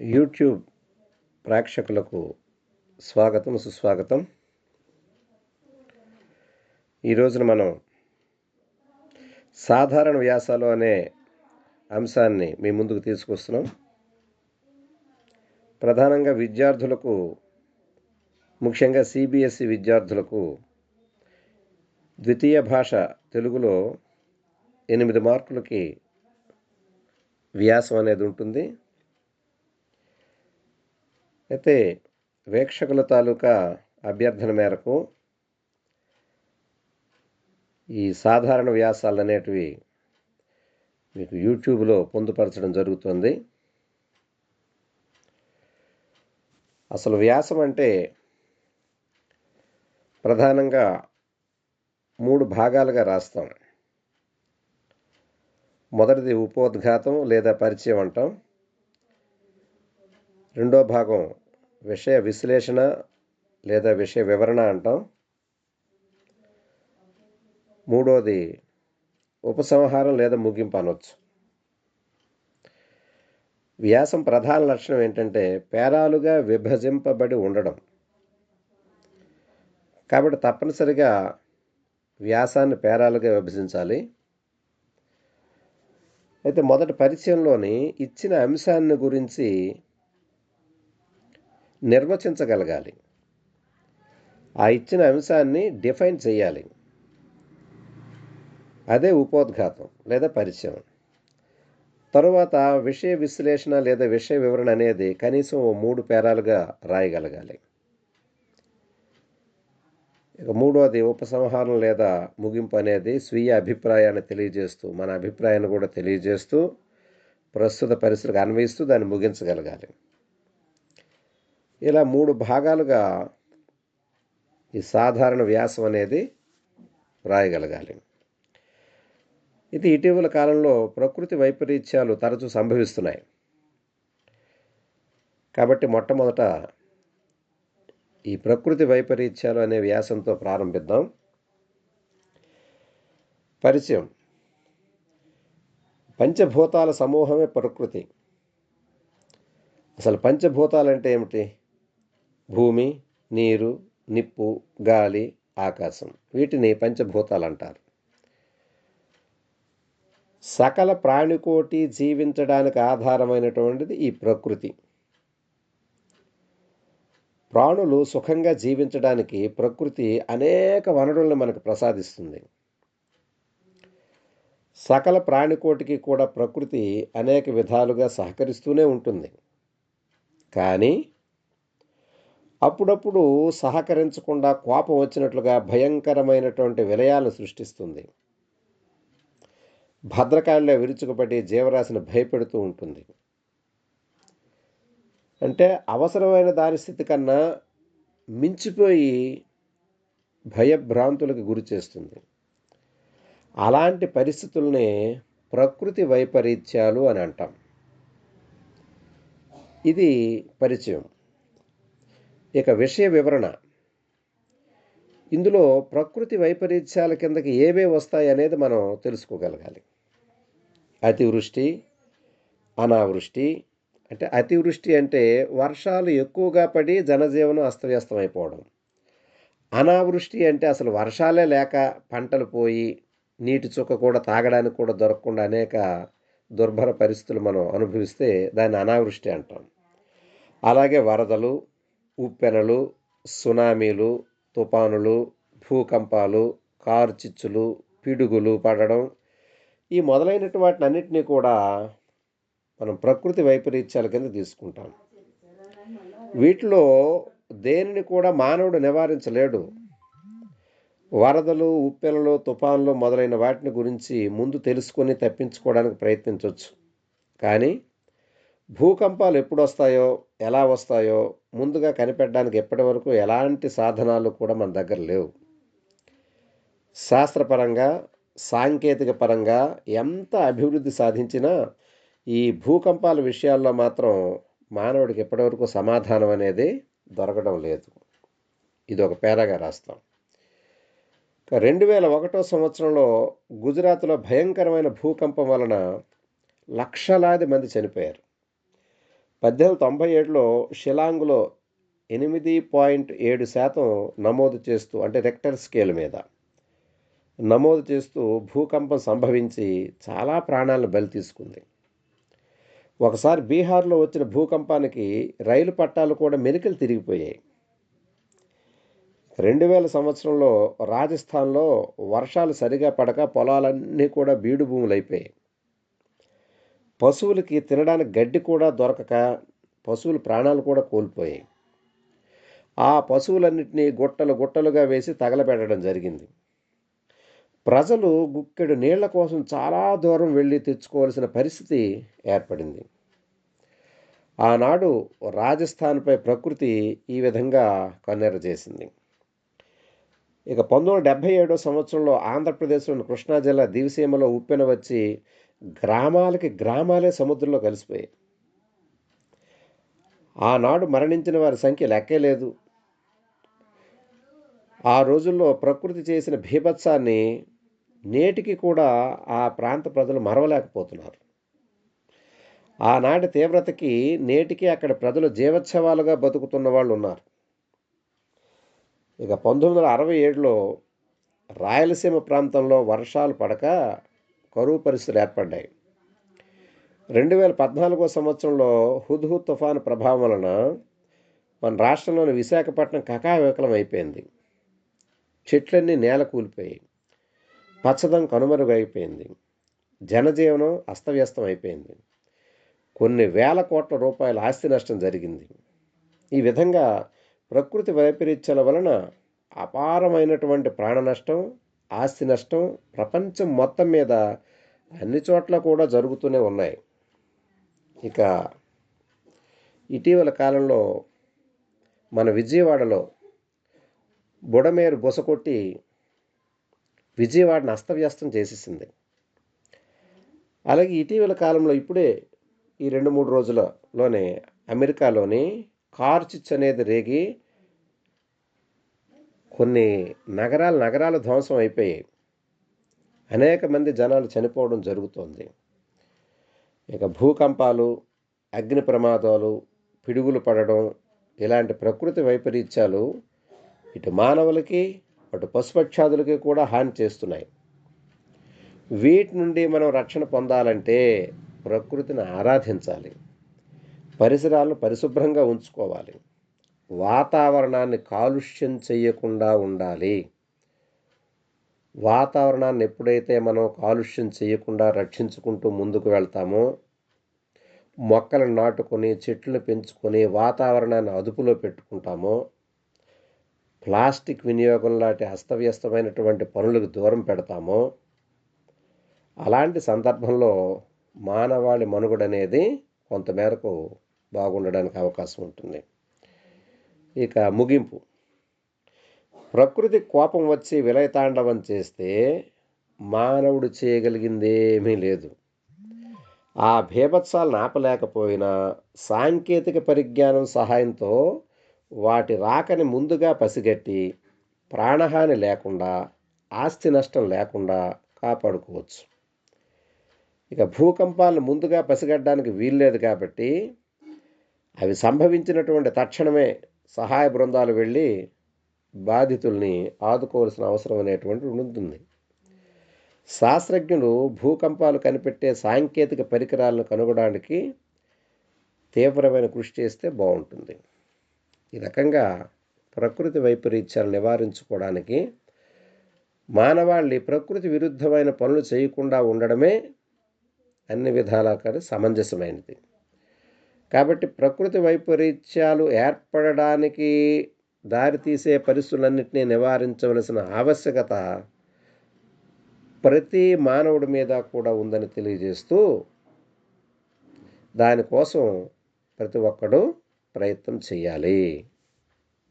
YouTube ప్రేక్షకులకు స్వాగతం సుస్వాగతం. ఈ రోజున మనం సాధారణ వ్యాసాలు అనే అంశాన్ని మీ ముందుకు తీసుకొస్తున్నాం. ప్రధానంగా విద్యార్థులకు ముఖ్యంగా సిబిఎస్ఈ విద్యార్థులకు ద్వితీయ భాష తెలుగులో ఎనిమిది మార్కులకి వ్యాసం అనేది ఉంటుంది. అయితే వీక్షకుల తాలూకా అభ్యర్థన మేరకు ఈ సాధారణ వ్యాసాలు అనేటివి మీకు యూట్యూబ్లో పొందుపరచడం జరుగుతుంది. అసలు వ్యాసం అంటే ప్రధానంగా మూడు భాగాలుగా రాస్తాం. మొదటిది ఉపోద్ఘాతం లేదా పరిచయం అంటాం. రెండో భాగం విషయ విశ్లేషణ లేదా విషయ వివరణ అంటాం. మూడోది ఉపసంహారం లేదా ముగింపు అనొచ్చు. వ్యాసం ప్రధాన లక్షణం ఏంటంటే పేరాలుగా విభజింపబడి ఉండడం. కాబట్టి తప్పనిసరిగా వ్యాసాన్ని పేరాలుగా విభజించాలి. అయితే మొదటి పరిచయంలోని ఇచ్చిన అంశాన్ని గురించి నిర్వచించగలగాలి. ఆ ఇచ్చిన అంశాన్ని డిఫైన్ చేయాలి. అదే ఉపోద్ఘాతం లేదా పరిచయం. తరువాత విషయ విశ్లేషణ లేదా విషయ వివరణ అనేది కనీసం మూడు పేరాలుగా రాయగలగాలి. ఇక మూడోది ఉపసంహారం లేదా ముగింపు అనేది స్వీయ అభిప్రాయాన్ని తెలియజేస్తూ మన అభిప్రాయాన్ని కూడా తెలియజేస్తూ ప్రస్తుత పరిస్థితికి అన్వయిస్తూ దాన్ని ముగించగలగాలి. ఇలా మూడు భాగాలుగా ఈ సాధారణ వ్యాసం అనేది రాయగలగాలి. ఇది ఇటీవల కాలంలో ప్రకృతి వైపరీత్యాలు తరచూ సంభవిస్తున్నాయి. కాబట్టి మొట్టమొదట ఈ ప్రకృతి వైపరీత్యాలు అనే వ్యాసంతో ప్రారంభిద్దాం. పరిచయం. పంచభూతాల సమూహమే ప్రకృతి. అసలు పంచభూతాలు అంటే ఏమిటి? భూమి నీరు నిప్పు గాలి ఆకాశం. వీటిని పంచభూతాలు అంటారు సకల ప్రాణికోటి జీవించడానికి ఆధారమైనటువంటిది ఈ ప్రకృతి. ప్రాణులు సుఖంగా జీవించడానికి ప్రకృతి అనేక వనరులను మనకు ప్రసాదిస్తుంది. సకల ప్రాణికోటికి కూడా ప్రకృతి అనేక విధాలుగా సహకరిస్తూనే ఉంటుంది. కానీ అప్పుడప్పుడు సహకరించకుండా కోపం వచ్చినట్లుగా భయంకరమైనటువంటి విలయాలను సృష్టిస్తుంది. భద్రకాళ్ళలో విరుచుకుపడి జీవరాశిని భయపెడుతూ ఉంటుంది. అంటే అవసరమైన దాని స్థితి కన్నా మించిపోయి భయభ్రాంతులకు గురి చేస్తుంది. అలాంటి పరిస్థితులనే ప్రకృతి వైపరీత్యాలు అని అంటాం. ఇది పరిచయం. ఇక విషయ వివరణ. ఇందులో ప్రకృతి వైపరీత్యాల కిందకి ఏవే వస్తాయి అనేది మనం తెలుసుకోగలగాలి. అతివృష్టి అనావృష్టి అంటే అతివృష్టి అంటే వర్షాలు ఎక్కువగా పడి జనజీవనం అస్తవ్యస్తం అయిపోవడం అనావృష్టి అంటే అసలు వర్షాలే లేక పంటలు పోయి నీటి చుక్క కూడా తాగడానికి కూడా దొరకకుండా అనేక దుర్భర పరిస్థితులు మనం అనుభవిస్తే దాన్ని అనావృష్టి అంటాం. అలాగే వరదలు ఉప్పెనలు సునామీలు తుఫానులు భూకంపాలు కారు చిచ్చులు పిడుగులు పడడం ఈ మొదలైనటు వాటిని అన్నిటినీ కూడా మనం ప్రకృతి వైపరీత్యాల కింద తీసుకుంటాం. వీటిలో దేనిని కూడా మానవుడు నివారించలేడు. వరదలు ఉప్పెనలు తుఫాన్లు మొదలైన వాటిని గురించి ముందు తెలుసుకొని తప్పించుకోవడానికి ప్రయత్నించవచ్చు కానీ భూకంపాలు ఎప్పుడు వస్తాయో ఎలా వస్తాయో ముందుగా కనిపెట్టడానికి ఎప్పటి వరకు ఎలాంటి సాధనాలు కూడా మన దగ్గర లేవు. శాస్త్రపరంగా సాంకేతిక పరంగా ఎంత అభివృద్ధి సాధించినా ఈ భూకంపాల విషయాల్లో మాత్రం మానవుడికి ఎప్పటివరకు సమాధానం అనేది దొరకడం లేదు. ఇది ఒక పేరాగా రాస్తాం. రెండు వేల ఒకటో సంవత్సరంలో గుజరాత్లో భయంకరమైన భూకంపం వలన లక్షలాది మంది చనిపోయారు. పద్దెనిమిది తొంభై ఏడులో షిలాంగ్లో ఎనిమిది పాయింట్ ఏడు శాతం నమోదు చేస్తూ అంటే రెక్టర్ స్కేల్ మీద నమోదు చేస్తూ భూకంపం సంభవించి చాలా ప్రాణాలను బలి తీసుకుంది ఒకసారి బీహార్లో వచ్చిన భూకంపానికి రైలు పట్టాలు కూడా మెలికలు తిరిగిపోయాయి. రెండు వేల సంవత్సరంలో రాజస్థాన్లో వర్షాలు సరిగా పడక పొలాలన్నీ కూడా బీడు భూములు అయిపోయాయి పశువులకి తినడానికి గడ్డి కూడా దొరకక పశువుల ప్రాణాలు కూడా కోల్పోయాయి. ఆ పశువులన్నింటినీ గుట్టలు గుట్టలుగా వేసి తగలబెట్టడం జరిగింది. ప్రజలు గుక్కెడు నీళ్ళ కోసం చాలా దూరం వెళ్ళి తెచ్చుకోవాల్సిన పరిస్థితి ఏర్పడింది. ఆనాడు రాజస్థాన్పై ప్రకృతి ఈ విధంగా కన్నెర చేసింది. ఇక పంతొమ్మిది వందల డెబ్భై ఏడో సంవత్సరంలో ఆంధ్రప్రదేశ్లోని కృష్ణా జిల్లా దివిసీమలో ఉప్పెన వచ్చి గ్రామాలకి గ్రామాలే సముద్రంలో కలిసిపోయాయి. ఆనాడు మరణించిన వారి సంఖ్య లెక్కే లేదు. ఆ రోజుల్లో ప్రకృతి చేసిన భీభత్సాన్ని నేటికి కూడా ఆ ప్రాంత ప్రజలు మరవలేకపోతున్నారు. ఆనాటి తీవ్రతకి నేటికి అక్కడ ప్రజలు జీవోత్సవాలుగా బతుకుతున్న వాళ్ళు ఉన్నారు. ఇక పంతొమ్మిది వందల అరవై ఏడులో రాయలసీమ ప్రాంతంలో వర్షాలు పడక కరువు పరిస్థితులు ఏర్పడ్డాయి. రెండు వేల పద్నాలుగో సంవత్సరంలో హుద్హుద్ తుఫాను ప్రభావం వలన మన రాష్ట్రంలోని విశాఖపట్నం కకావికలం అయిపోయింది. చెట్లన్నీ నేల కూలిపోయాయి. పచ్చదం కనుమరుగైపోయింది జనజీవనం అస్తవ్యస్తం అయిపోయింది. కొన్ని వేల కోట్ల రూపాయల ఆస్తి నష్టం జరిగింది. ఈ విధంగా ప్రకృతి వైపరీత్యాల వలన అపారమైనటువంటి ప్రాణ నష్టం ఆస్తి నష్టం ప్రపంచం మొత్తం మీద అన్ని చోట్ల కూడా జరుగుతూనే ఉన్నాయి. ఇక ఇటీవల కాలంలో మన విజయవాడలో బుడమేరు బుసకొట్టి విజయవాడను అస్తవ్యస్తం చేసేసింది. అలాగే ఇటీవల కాలంలో ఇప్పుడే ఈ రెండు మూడు రోజులలోనే అమెరికాలోని కార్చిచ్ అనేది రేగి కొన్ని నగరాలు నగరాలు ధ్వంసం అయిపోయాయి. అనేక మంది జనాలు చనిపోవడం జరుగుతోంది. ఇక భూకంపాలు అగ్ని ప్రమాదాలు పిడుగులు పడడం ఇలాంటి ప్రకృతి వైపరీత్యాలు ఇటు మానవులకి అటు పశుపక్షాదులకి కూడా హాని చేస్తున్నాయి. వీటి నుండి మనం రక్షణ పొందాలంటే ప్రకృతిని ఆరాధించాలి. పరిసరాలను పరిశుభ్రంగా ఉంచుకోవాలి. వాతావరణాన్ని కాలుష్యం చేయకుండా ఉండాలి. వాతావరణాన్ని ఎప్పుడైతే మనం కాలుష్యం చేయకుండా రక్షించుకుంటూ ముందుకు వెళ్తామో మొక్కలను నాటుకొని చెట్లను పెంచుకొని వాతావరణాన్ని అదుపులో పెట్టుకుంటామో ప్లాస్టిక్ వినియోగం లాంటి అస్తవ్యస్తమైనటువంటి పనులకు దూరం పెడతామో అలాంటి సందర్భంలో మానవాళి మనుగడనేది కొంతమేరకు బాగుండడానికి అవకాశం ఉంటుంది. ఇక ముగింపు. ప్రకృతి కోపం వచ్చి విలయతాండవం చేస్తే మానవుడు చేయగలిగిందేమీ లేదు. ఆ భీభత్సాలను ఆపలేకపోయినా సాంకేతిక పరిజ్ఞానం సహాయంతో వాటి రాకని ముందుగా పసిగట్టి ప్రాణహాని లేకుండా ఆస్తి నష్టం లేకుండా కాపాడుకోవచ్చు. ఇక భూకంపాలను ముందుగా పసిగట్టడానికి వీల్లేదు కాబట్టి అవి సంభవించినటువంటి తక్షణమే సహాయ బృందాలు వెళ్ళి బాధితుల్ని ఆదుకోవాల్సిన అవసరం అనేటువంటిది ఉంటుంది శాస్త్రజ్ఞులు భూకంపాలు కనిపెట్టే సాంకేతిక పరికరాలను కనుగొనడానికి తీవ్రమైన కృషి చేస్తే బాగుంటుంది. ఈ రకంగా ప్రకృతి వైపరీత్యాలు నివారించుకోవడానికి మానవాళి ప్రకృతి విరుద్ధమైన పనులు చేయకుండా ఉండడమే అన్ని విధాలా కానీ సమంజసమైనది. కాబట్టి ప్రకృతి వైపరీత్యాలు ఏర్పడడానికి దారితీసే పరిస్థితులన్నింటినీ నివారించవలసిన ఆవశ్యకత ప్రతి మానవుడి మీద కూడా ఉందని తెలియజేస్తూ దానికోసం ప్రతి ఒక్కడు ప్రయత్నం చేయాలి.